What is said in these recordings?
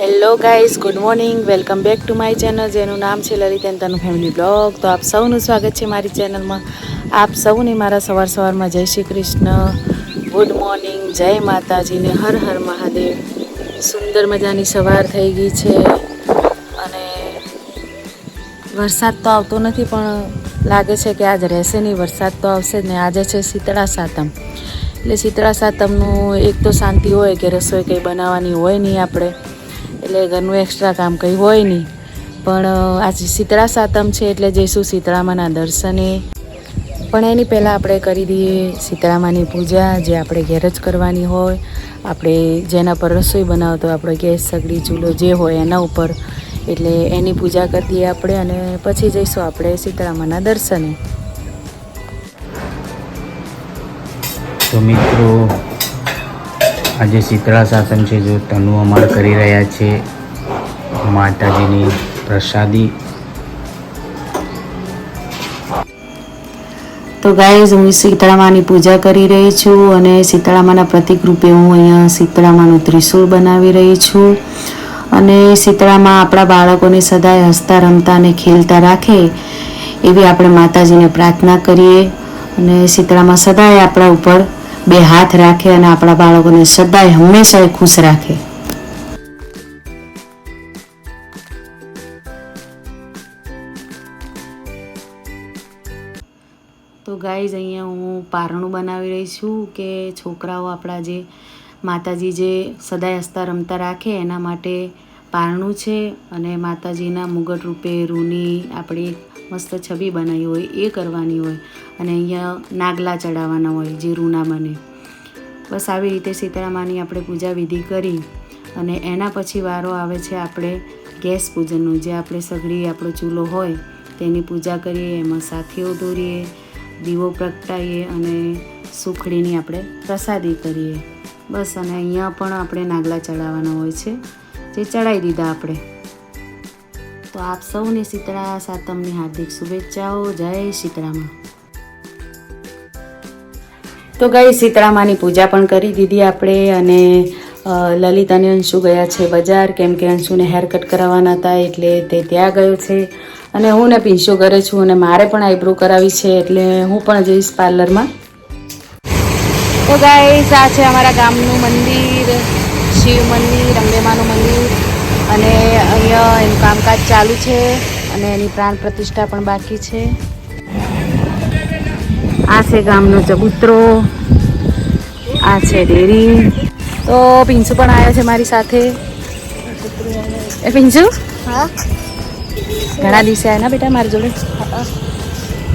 Hello guys good morning welcome back to my channel જેનું નામ છે લલિતેન્તાનું ફેમિલી બ્લોગ તો આપ સૌનું સ્વાગત છે મારી ચેનલમાં આપ સૌને મારા સવાર સવારમાં જય શ્રી કૃષ્ણ. ગુડ મોર્નિંગ જય માતાજીને હર હર મહાદેવ. સુંદર મજાની સવાર થઈ ગઈ છે. અને વરસાદ તો આવતો નથી, પણ લાગે છે કે આજ રહેશે નહીં. વરસાદ તો આવશે જ ને. આજે છે શીતળા સાતમ. એટલે શીતળા સાતમનું એક તો શાંતિ હોય કે રસોઈ કંઈ બનાવવાની હોય નહીં આપણે. એટલે ઘરનું એક્સ્ટ્રા કામ કંઈ હોય નહીં. પણ આજે શીતળા સાતમ છે એટલે જઈશું શીતળામાના દર્શને. પણ એની પહેલાં આપણે કરી દઈએ શીતળામાની પૂજા, જે આપણે ઘેર જ કરવાની હોય. આપણે જેના પર રસોઈ બનાવતો આપણો ગેસ, સગડી, ચૂલો જે હોય એના ઉપર. એટલે એની પૂજા કરી દઈએ આપણે અને પછી જઈશું આપણે શીતળામાના દર્શને. તો મિત્રો આજે શીતળા શાસન છે જો તનુ અમાર કરી રહ્યા છે. માતાજીની પ્રસાદી. તો ગાઈઝ હું શીતળામાની પૂજા કરી રહી છું અને શીતળામાના પ્રતિક રૂપે હું અહીંયા શીતળામાનું ત્રિશૂળ બનાવી રહી છું. અને શીતળામાં આપણા બાળકોને સદાય હસતા, રમતા અને ખેલતા રાખે એવી આપણે માતાજીને પ્રાર્થના કરીએ. અને શીતળામાં સદાય આપણા ઉપર બે હાથ રાખે અને આપણા બાળકોને સદાય હંમેશા ખુશ રાખે. તો ગાઈઝ અહીંયા હું પારણું બનાવી રહી છું કે છોકરાઓ આપણા જે માતાજી જે સદાય હસતા રમતા રાખે, એના માટે પારણું છે અને માતાજીના મુગટ રૂપે રૂની આપણી મસ્ત છબી બનાવી હોય, એ કરવાની હોય અને અહીંયા નાગલા ચડાવવાના હોય જે રૂના બને. બસ આવી રીતે સીતારામાની આપણે પૂજા વિધિ કરી અને એના પછી વારો આવે છે આપણે ગેસ પૂજનનો. જે આપણે સગડી આપણો ચૂલો હોય તેની પૂજા કરીએ, એમાં સાથીઓ દોરીએ, દીવો પ્રગટાવીએ અને સુખડીની આપણે પ્રસાદી કરીએ. બસ અને અહીંયા પણ આપણે નાગલા ચડાવવાના હોય છે. જે ચડાવી દીધા આપણે. તો આપ સૌને શીતળા સાતમની હાર્દિક શુભેચ્છાઓ. જય શીતળામાં. તો ગઈ શીતળામાની પૂજા પણ કરી દીધી આપણે અને લલિત અને અંશુ ગયા છે બજાર. કેમ કે અંશુને હેર કટ કરાવવાના હતા એટલે તે ત્યાં ગયો છે. અને હું ને પીંશો ઘરે છું અને મારે પણ આઈબ્રો કરાવી છે એટલે હું પણ જઈશ પાર્લરમાં. તો ગાઈસ આ છે અમારા ગામનું મંદિર. શિવ મંદિર અંબેમાનું મંદિર અને અહીંયા એનું કામકાજ ચાલુ છે અને એની પ્રાણ પ્રતિષ્ઠા પણ બાકી છે. આ છે ગામનો ચબૂતરો. આ છે ડેરી. તો પિંચુ પણ આવ્યો છે મારી સાથે. એ પિંચુ ઘણા દિવસે આવ્યા ના બેટા મારી જોડે?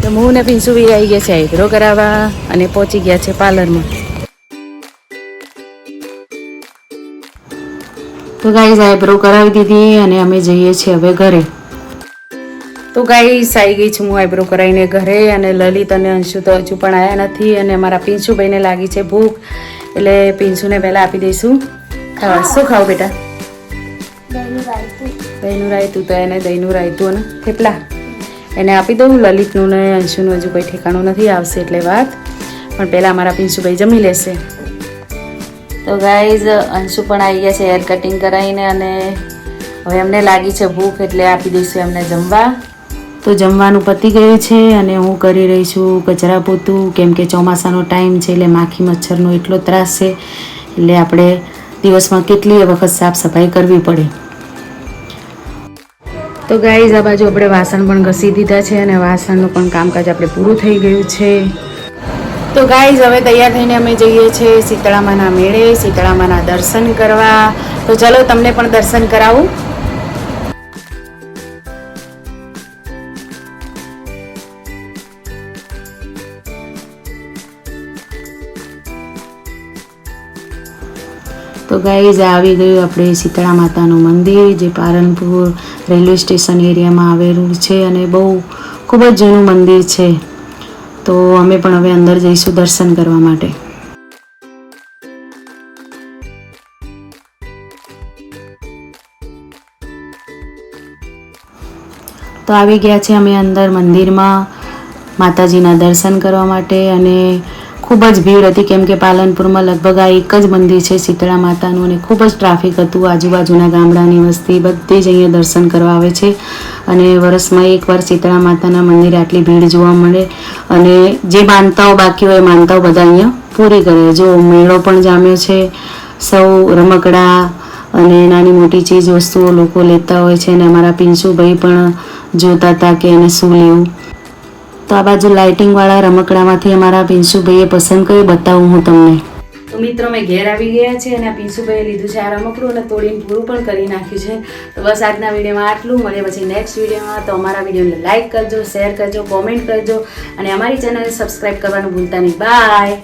તો હું ને પિંચુ બી આવી ગયા છે આઈબ્રો કરાવવા અને પહોંચી ગયા છે પાર્લરમાં. તો ગાઈઝ આઈબ્રો કરાવી દીધી અને અમે જઈએ છીએ હવે ઘરે. તો ગાઈઝ આવી ગઈ છું હું આઈબ્રો કરાવીને ઘરે અને લલિત અને અંશુ તો હજુ પણ આવ્યા નથી અને મારા પિંશુભાઈને લાગી છે ભૂખ. એટલે પિંશુને પહેલાં આપી દઈશું. ખાવા. શું ખાવ બેટા? દહીંનું રાયતું. તો એને દહીંનું રાયતું અને થેપલા. એને આપી દઉં. લલિતનું ને અંશુનું હજુ કોઈ ઠેકાણું નથી. આવશે એટલે વાત. પણ પહેલાં મારા પિંશુભાઈ જમી લેશે. તો ગાઈઝ અંશુ પણ આવી ગયા છે હેર કટિંગ કરાવીને અને હવે એમને લાગી છે ભૂખ એટલે આપી દઈશું એમને જમવા. તો જમવાનું પતી ગયું છે અને હું કરી રહી છું કચરા પોતું, કેમ કે ચોમાસાનો ટાઈમ છે એટલે માખી મચ્છરનો એટલો ત્રાસ છે. એટલે આપણે દિવસમાં કેટલી વખત સાફ સફાઈ કરવી પડે. તો ગાઈઝ આ બાજુ આપણે વાસણ પણ ઘસી દીધા છે અને વાસણનું પણ કામકાજ આપણે પૂરું થઈ ગયું છે. તો ગાઈઝ હવે તૈયાર થઈને અમે જઈએ છીએ શીતળામાના મેળે, શીતળામાના દર્શન કરવા. તો ચલો તમને પણ દર્શન કરાવું. તો ગાઈઝ આવી ગયું આપણે શીતળા માતાનું મંદિર, જે પાલનપુર રેલવે સ્ટેશન એરિયામાં આવેલું છે અને બહુ ખૂબ જ જૂનું મંદિર છે. તો અમે પણ હવે અંદર જઈશું દર્શન કરવા માટે. તો આવી ગયા છે અમે અંદર મંદિરમાં માતાજીના દર્શન કરવા માટે અને ખૂબ જ ભીડ હતી, કેમ કે પાલનપુરમાં લગભગ આ એક જ મંદિર છે, શીતળા માતાનું અને ખૂબ જ ટ્રાફિક હતું. આજુબાજુના ગામડાની વસ્તી બધી જ અહીંયા દર્શન કરવા આવે છે અને વર્ષમાં એકવાર શીતળા માતાના મંદિરે આટલી ભીડ જોવા મળે અને જે માનતાઓ બાકી હોય માનતાઓ બધા અહીંયા પૂરી કરે. જો મેળો પણ જામ્યો છે, સૌ રમકડા અને નાની મોટી ચીજ વસ્તુઓ લોકો લેતા હોય છે અને અમારા પિંસુભાઈ પણ જોતા હતા કે એને શું લેવું. તો આ બાજુ લાઇટિંગ વાળા રમકડામાંથી અમારા પિન્સુભાઈએ પસંદ કર્યું. બતાવું હું તમને. તો મિત્રો મેં ઘેર આવી ગયા છે અને આ પિન્સુભાઈએ લીધું છે આ રમકડું અને તોડીને પૂરું પણ કરી નાખ્યું છે. તો બસ આજના વિડીયોમાં આટલું. મળે પછી નેક્સ્ટ વિડીયોમાં. તો અમારા વિડીયોને લાઇક કરજો શેર કરજો કોમેન્ટ કરજો અને અમારી ચેનલને સબસ્ક્રાઈબ કરવાનું ભૂલતા નહીં. બાય